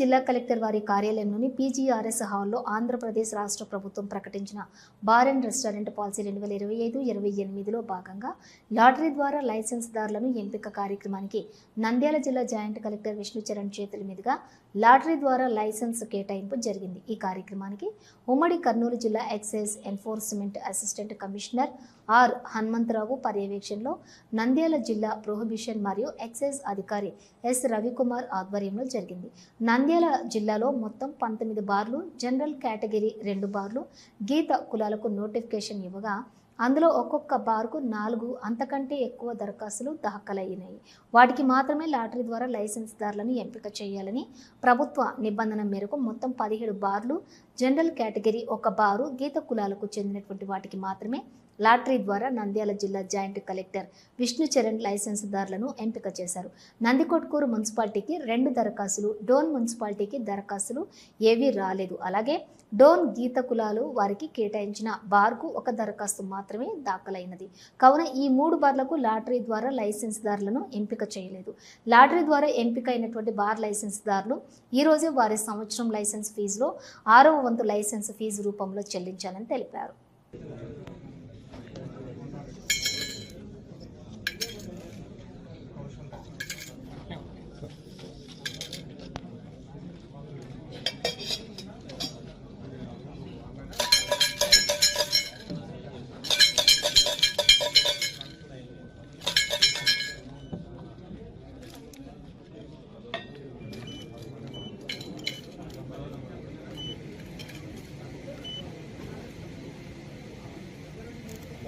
జిల్లా కలెక్టర్ వారి కార్యాలయంలోని పీజీఆర్ఎస్ హాల్లో ఆంధ్రప్రదేశ్ రాష్ట్ర ప్రభుత్వం ప్రకటించిన బార్ అండ్ రెస్టారెంట్ పాలసీ రెండు వేల ఇరవై ఐదు ఇరవై ఎనిమిదిలో భాగంగా లాటరీ ద్వారా లైసెన్స్దారులను ఎంపిక కార్యక్రమానికి నంద్యాల జిల్లా జాయింట్ కలెక్టర్ విష్ణు చరణ్ చేతుల మీదుగా లాటరీ ద్వారా లైసెన్స్ కేటాయింపు జరిగింది. ఈ కార్యక్రమానికి ఉమ్మడి కర్నూలు జిల్లా excise enforcement assistant commissioner R Hanumantharao పర్యవేక్షణలో నంద్యాల జిల్లా ప్రొహిబిషన్ మరియు ఎక్సైజ్ అధికారి ఎస్ రవికుమార్ ఆధ్వర్యంలో జరిగింది. నంద్యాల జిల్లాలో మొత్తం పంతొమ్మిది బార్లు జనరల్ కేటగిరీ రెండు బార్లు గీత కులాలకు నోటిఫికేషన్ ఇవ్వగా అందులో ఒక్కొక్క బార్కు నాలుగు అంతకంటే ఎక్కువ దరఖాస్తులు దాఖలయ్యాయి వాటికి మాత్రమే లాటరీ ద్వారా లైసెన్స్దారులను ఎంపిక చేయాలని ప్రభుత్వ నిబంధన మేరకు మొత్తం పదిహేడు బార్లు జనరల్ కేటగిరీ ఒక బారు గీత కులాలకు చెందినటువంటి వాటికి మాత్రమే లాటరీ ద్వారా నంద్యాల జిల్లా జాయింట్ కలెక్టర్ విష్ణు చరణ్ లైసెన్స్దారులను ఎంపిక చేశారు. నందికొట్కూరు మున్సిపాలిటీకి రెండు దరఖాస్తులు డోన్ మున్సిపాలిటీకి దరఖాస్తులు ఏవీ రాలేదు. అలాగే డోన్ గీత కులాలు వారికి కేటాయించిన బార్కు ఒక దరఖాస్తు మాత్రం మాత్రమే దాఖలైనది. కావున ఈ మూడు బార్లకు లాటరీ ద్వారా లైసెన్స్దారులను ఎంపిక చేయలేదు. లాటరీ ద్వారా ఎంపిక అయినటువంటి బార్ లైసెన్స్దారులు ఈ రోజే వారి సంవత్సరం లైసెన్స్ ఫీజులో ఆరవ వంతు లైసెన్స్ ఫీజు రూపంలో చెల్లించాలని తెలిపారు.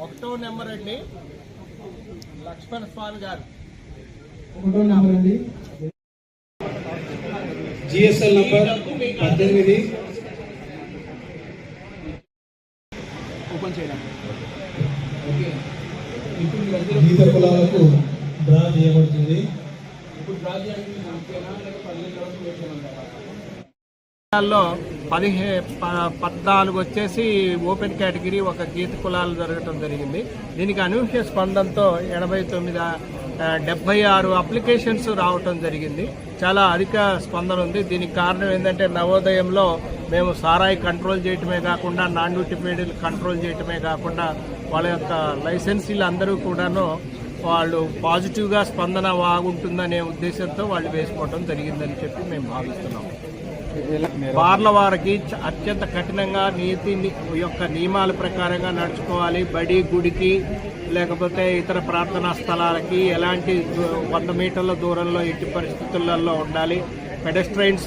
ఒకటో నెంబర్ అండి. లక్ష్మణ స్వామి గారు. ఒకటో నంబర్ అండి. జిఎస్ఎల్ నంబర్ పద్దెనిమిది. ఓపెన్ చేయడానికి గీత కులాలకు డ్రా చేయబడుతుంది. ఇప్పుడు జిల్లాల్లో పదిహే ప- పద్నాలుగు వచ్చేసి ఓపెన్ కేటగిరీ ఒక గీత కులాలు జరగటం జరిగింది. దీనికి అనూహ్య స్పందనతో ఎనభై తొమ్మిది డెబ్బై ఆరు అప్లికేషన్స్ రావటం జరిగింది. చాలా అధిక స్పందన ఉంది. దీనికి కారణం ఏంటంటే నవోదయంలో మేము సారాయి కంట్రోల్ చేయటమే కాకుండా నాన్ డ్యూటిఫైడ్ కంట్రోల్ చేయటమే కాకుండా వాళ్ళ యొక్క లైసెన్సీలు అందరూ కూడాను వాళ్ళు పాజిటివ్గా స్పందన బాగుంటుందనే ఉద్దేశంతో వాళ్ళు వేసుకోవడం జరిగిందని చెప్పి మేము భావిస్తున్నాం. బార్ల వారికి అత్యంత కఠినంగా నీతి యొక్క నియమాల ప్రకారంగా నడుచుకోవాలి. బడి గుడికి లేకపోతే ఇతర ప్రార్థనా స్థలాలకి ఎలాంటి వంద మీటర్ల దూరంలో ఎట్టి పరిస్థితులలో ఉండాలి. పెడస్ట్రైన్స్